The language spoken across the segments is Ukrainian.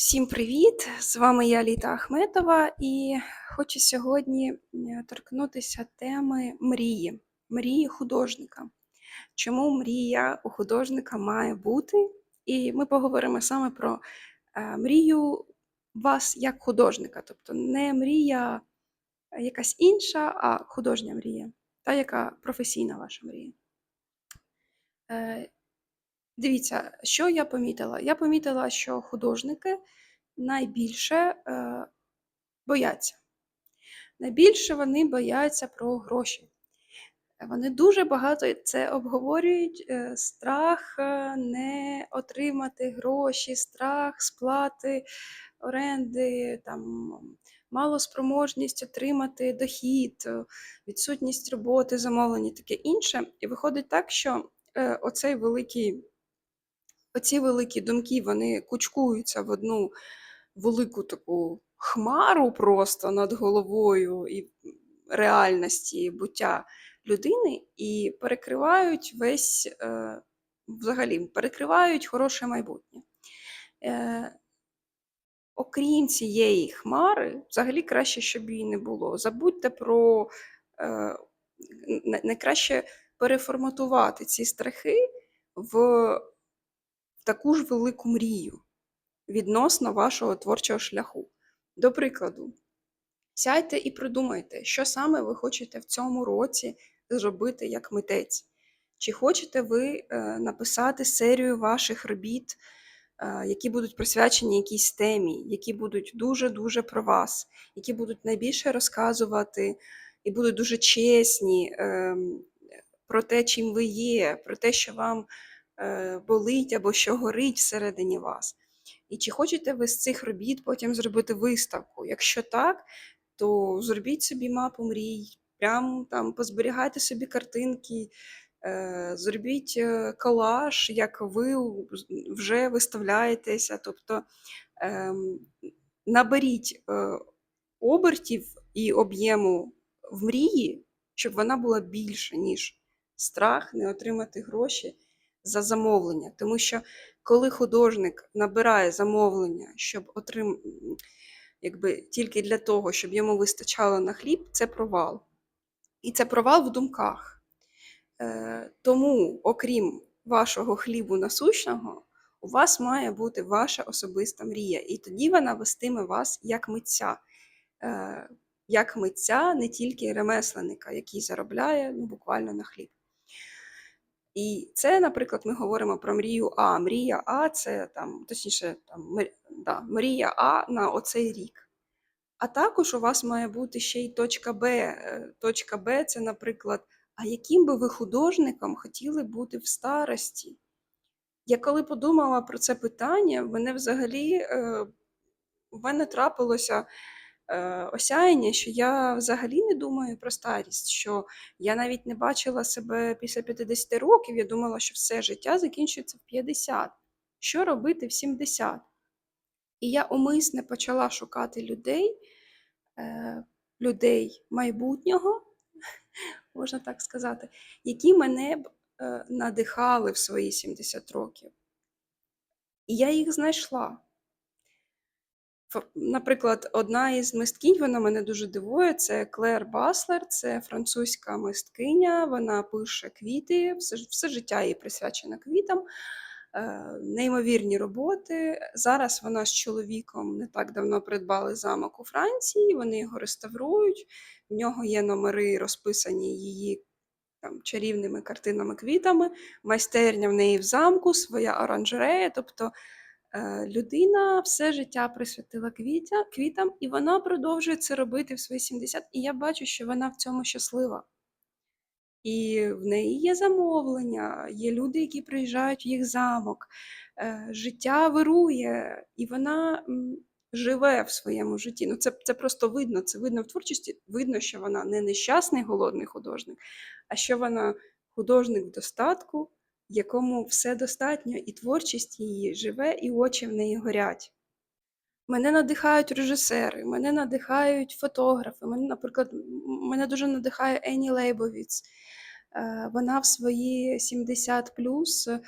Всім привіт! З вами я Літа Ахметова, і хочу сьогодні е, торкнутися теми мрії, мрії художника. Чому мрія у художника має бути? І ми поговоримо саме про е, мрію вас як художника, тобто не мрія якась інша, а художня мрія, та яка професійна ваша мрія. Дивіться, що я помітила? Я помітила, що художники найбільше е, бояться. Найбільше вони бояться про гроші. Вони дуже багато це обговорюють. е, Страх е, не отримати гроші, страх сплати оренди, там, малоспроможність отримати дохід, е, відсутність роботи, замовлення, таке інше. І виходить так, що оцей великий оці великі думки вони кучкуються в одну велику таку хмару просто над головою і реальності буття людини, і перекривають весь, е, взагалі, перекривають хороше майбутнє. Е, окрім цієї хмари, взагалі краще, щоб її не було. Забудьте про е, найкраще переформатувати ці страхи в таку ж велику мрію відносно вашого творчого шляху. До прикладу, сядьте і придумайте, що саме ви хочете в цьому році зробити як митець. Чи хочете ви е, написати серію ваших робіт, е, які будуть присвячені якійсь темі, які будуть дуже-дуже про вас, які будуть найбільше розказувати і будуть дуже чесні е, про те, чим ви є, про те, що вам болить або що горить всередині вас. І чи хочете ви з цих робіт потім зробити виставку? Якщо так, то зробіть собі мапу мрій, прямо там позберігайте собі картинки, е, зробіть е, колаж, як ви вже виставляєтеся. Тобто ем, наберіть обертів і об'єму в мрії, щоб вона була більша, ніж страх не отримати гроші за замовлення. Тому що коли художник набирає замовлення, щоб отрим... якби тільки для того, щоб йому вистачало на хліб, це провал. І це провал в думках. Е, Тому, окрім вашого хлібу насущного, у вас має бути ваша особиста мрія. І тоді вона вестиме вас як митця. Е, як митця, не тільки ремесленника, який заробляє ну, буквально на хліб. І це, наприклад, ми говоримо про мрію А. Мрія А це там, точніше, там, да, мрія А на оцей рік. А також у вас має бути ще й точка Б. Е, точка Б це, наприклад, а яким би ви художником хотіли бути в старості? Я коли подумала про це питання, мене взагалі е, в мене трапилося. Е, осяяння, що я взагалі не думаю про старість, що я навіть не бачила себе після 50 років, я думала, що все життя закінчується в 50. Що робити в 70? І я умисне почала шукати людей, е, людей майбутнього, можна так сказати, які мене б е, надихали в свої 70 років. І я їх знайшла. Наприклад, одна із мисткінь, вона мене дуже дивує. Це Клер Баслер, це французька мисткиня. Вона пише квіти, все все життя їй присвячено квітам, е, неймовірні роботи. Зараз вона з чоловіком не так давно придбали замок у Франції. Вони його реставрують. В нього є номери, розписані її там чарівними картинами, квітами. Майстерня в неї в замку, своя оранжерея. тобто людина все життя присвятила квітя, квітам, і вона продовжує це робити в свої 70, і я бачу, що вона в цьому щаслива. І в неї є замовлення, є люди, які приїжджають в їх замок. Е, життя вирує, і вона живе в своєму житті. Ну, Це це просто видно, це видно в творчості. Видно, що вона не нещасний голодний художник, а що вона художник в достатку якому все достатньо, і творчість її живе, і очі в неї горять. Мене надихають режисери, мене надихають фотографи. Мене, наприклад, мене дуже надихає Ені Лейбовіц. Е, Вона в свої 70 плюс е,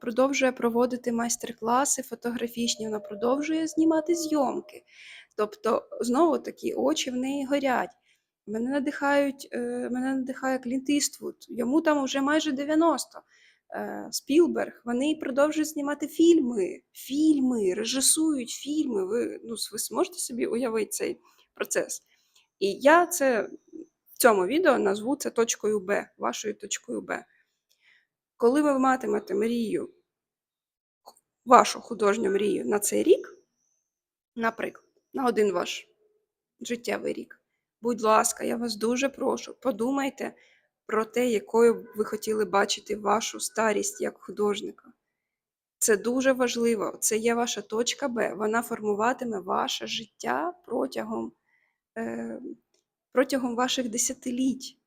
продовжує проводити майстер-класи фотографічні, вона продовжує знімати зйомки. Тобто, знову таки, очі в неї горять. Мене надихають, е, мене надихає Клінт Іствуд, йому там вже майже 90. Е, Спілберг, вони продовжують знімати фільми, фільми, режисують фільми. Ви, ну, ви зможете собі уявити цей процес. І я це в цьому відео назву це точкою Б, вашою точкою Б. Коли ви матимете мрію, вашу художню мрію на цей рік, наприклад, на один ваш життєвий рік, будь ласка, я вас дуже прошу, подумайте про те, якою б ви хотіли бачити вашу старість як художника. Це дуже важливо. Це є ваша точка Б. Вона формуватиме ваше життя протягом, е, протягом ваших десятиліть.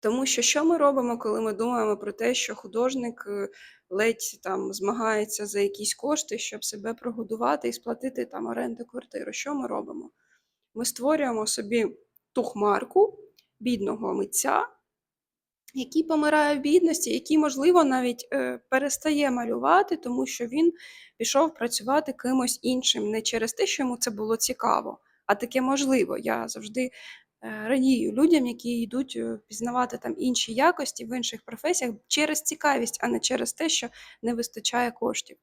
Тому що що ми робимо, коли ми думаємо про те, що художник е, ледь там змагається за якісь кошти, щоб себе прогодувати і сплатити там оренду квартиру? Що ми робимо? Ми створюємо собі ту хмарку бідного митця, який помирає в бідності, який, можливо, навіть е, перестає малювати, тому що він пішов працювати кимось іншим, не через те, що йому це було цікаво, а таке можливо. Я завжди е, радію людям, які йдуть е, пізнавати там інші якості в інших професіях через цікавість, а не через те, що не вистачає коштів.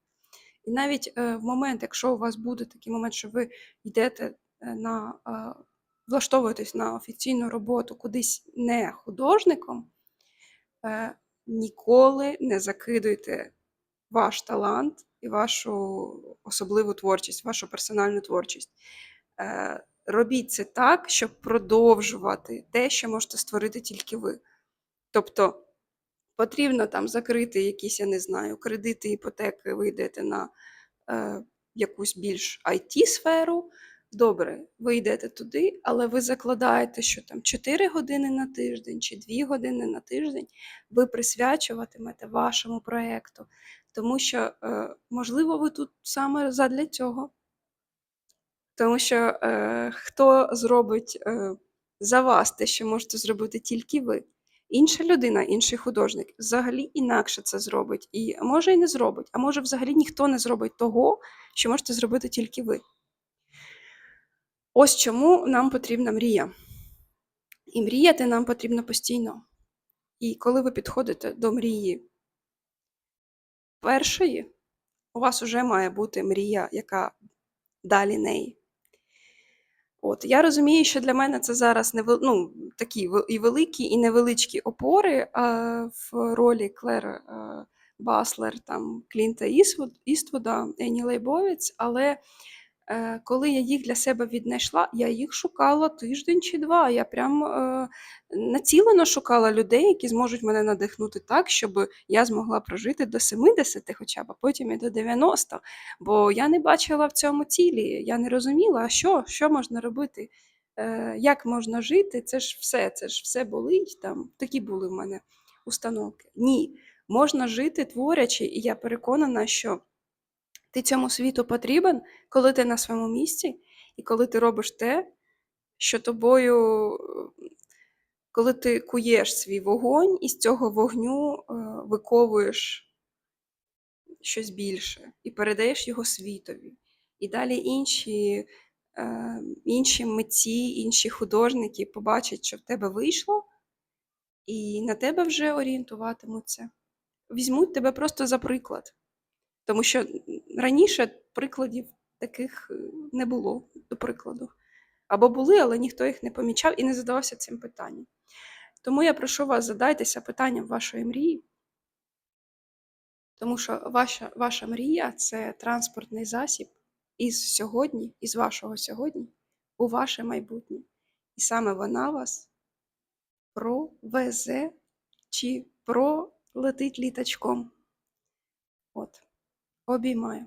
І навіть в момент, якщо у вас буде такий момент, що ви йдете на е, влаштовуєтесь на офіційну роботу кудись не художником, е, ніколи не закидуйте ваш талант і вашу особливу творчість, вашу персональну творчість. Е, Робіть це так, щоб продовжувати те, що можете створити тільки ви. Тобто потрібно там закрити якісь, я не знаю, кредити, іпотеки, ви йдете на е, якусь більш IT-сферу. Добре, ви йдете туди, але ви закладаєте, що там 4 години на тиждень чи 2 години на тиждень ви присвячуватимете вашому проєкту. Тому що, е, можливо, ви тут саме задля цього. Тому що е, хто зробить е, за вас те, що можете зробити тільки ви. Інша людина, інший художник взагалі інакше це зробить. І може і не зробить, а може взагалі ніхто не зробить того, що можете зробити тільки ви. Ось чому нам потрібна мрія. І мріяти нам потрібно постійно. І коли ви підходите до мрії першої, у вас вже має бути мрія, яка далі неї. От, я розумію, що для мене це зараз не ну, такі і великі, і невеличкі опори а, в ролі Клер а, Баслер, там, Клінта Іствуда, Ені Лейбовіц, але е, коли я їх для себе віднайшла, я їх шукала тиждень чи два. Я прям е, націлено шукала людей, які зможуть мене надихнути так, щоб я змогла прожити до 70 хоча б, а потім і до 90. Бо я не бачила в цьому цілі, я не розуміла, що, що можна робити, е, як можна жити, це ж все, це ж все болить. Там такі були в мене установки. Ні, можна жити творячи, і я переконана, що ти цьому світу потрібен, коли ти на своєму місці, і коли ти робиш те, що тобою, коли ти куєш свій вогонь, і з цього вогню е, виковуєш щось більше і передаєш його світові. І далі інші, е, інші митці, інші художники побачать, що в тебе вийшло, і на тебе вже орієнтуватимуться. Візьмуть тебе просто за приклад. Тому що раніше прикладів таких е, не було, до прикладу. Або були, але ніхто їх не помічав і не задавався цим питанням. Тому я прошу вас, задайтеся питанням вашої мрії, тому що ваша, ваша мрія це транспортний засіб із сьогодні, із вашого сьогодні, у ваше майбутнє. І саме вона вас провезе чи пролетить літачком. От. Обіймаю.